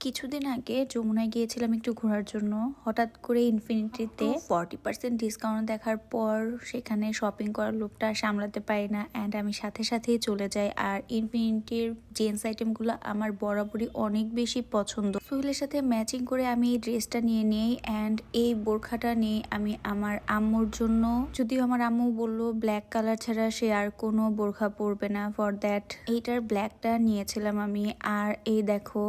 কিছুদিন আগে যমুনায় গিয়েছিলাম একটু ঘোরার জন্য। হঠাৎ করে ইনফিনিটিতে ফর্টি পার্সেন্ট ডিসকাউন্ট দেখার পর সেখানে শপিং করার লোকটা সামলাতে পারি না অ্যান্ড আমি সাথে সাথেই চলে যাই। আর ইনফিনিটির জেন্টস আইটেমগুলো আমার বরাবরই অনেক বেশি পছন্দ। সোহেলের সাথে ম্যাচিং করে আমি এই ড্রেসটা নিয়ে নিই অ্যান্ড এই বোরখাটা নিয়ে আমি আমার আম্মুর জন্য যদিও আমার আম্মু বলল ব্ল্যাক কালার ছাড়া সে আর কোনো বোরখা পরবে না। ফর দ্যাট এইটার ব্ল্যাকটা নিয়েছিলাম আমি। আর এই দেখো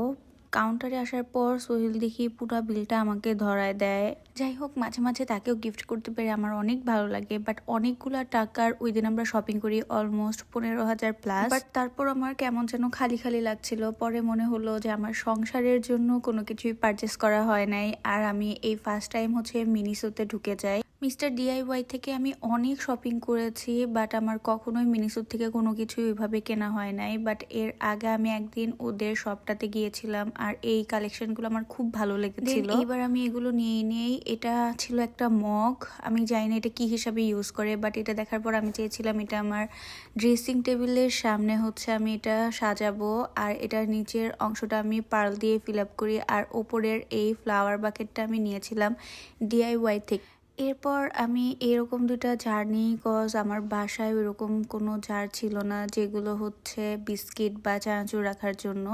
কাউন্টারে আসার পর সোহেল দেখি পুরো বিলটা আমাকে ধরায় দেয়। যাই হোক, মাঝে মাঝে তাকেও গিফট করতে পেরে আমার অনেক ভালো লাগে বাট অনেকগুলা টাকার ওই দিন আমরা শপিং করি অলমোস্ট পনেরো হাজার প্লাস বাট তারপর আমার কেমন যেন খালি খালি লাগছিল। পরে মনে হলো যে আমার সংসারের জন্য কোনো কিছুই পারচেস করা হয় নাই, আর আমি এই ফার্স্ট টাইম হচ্ছে মিনিসোতে ঢুকে যাই। মিস্টার ডিআইওয়াই থেকে আমি অনেক শপিং করেছি বাট আমার কখনোই মিনিসোর থেকে কোনো কিছু ওইভাবে কেনা হয় নাই। বাট এর আগে আমি একদিন ওদের শপটাতে গিয়েছিলাম আর এই কালেকশনগুলো আমার খুব ভালো লেগেছিল। এবার আমি এগুলো নিয়ে নিয়েই এটা ছিল একটা মগ। আমি জানি না এটা কি হিসাবে ইউজ করে বাট এটা দেখার পর আমি চেয়েছিলাম এটা আমার ড্রেসিং টেবিলের সামনে হচ্ছে আমি এটা সাজাবো আর এটার নিচের অংশটা আমি পার্ল দিয়ে ফিল আপ করি আর ওপরের এই ফ্লাওয়ার বাকেটটা আমি নিয়েছিলাম ডিআইওয়াই থেকে। এরপর আমি এরকম দুটা জার্নি নিই কজ আমার বাসায় ওরকম কোনো জার ছিল না, যেগুলো হচ্ছে বিস্কিট বা চানাচুর রাখার জন্য।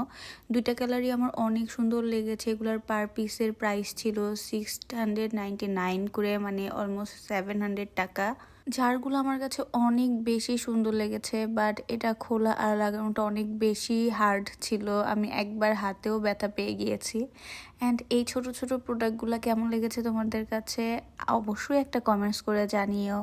দুইটা ক্যালারি আমার অনেক সুন্দর লেগেছে, এগুলোর পার পিসের প্রাইস ছিল সিক্স হান্ড্রেড নাইনটি নাইন করে মানে অলমোস্ট সেভেন হান্ড্রেড টাকা। জারগুলো আমার কাছে অনেক বেশি সুন্দর লেগেছে বাট এটা খোলা আর লাগানোটা অনেক বেশি হার্ড ছিল। আমি একবার হাতেও ব্যথা পেয়ে গিয়েছি। অ্যান্ড এই ছোট ছোট প্রোডাক্টগুলো কেমন লেগেছে তোমাদের কাছে? অবশ্যই একটা কমেন্টস করে জানিও।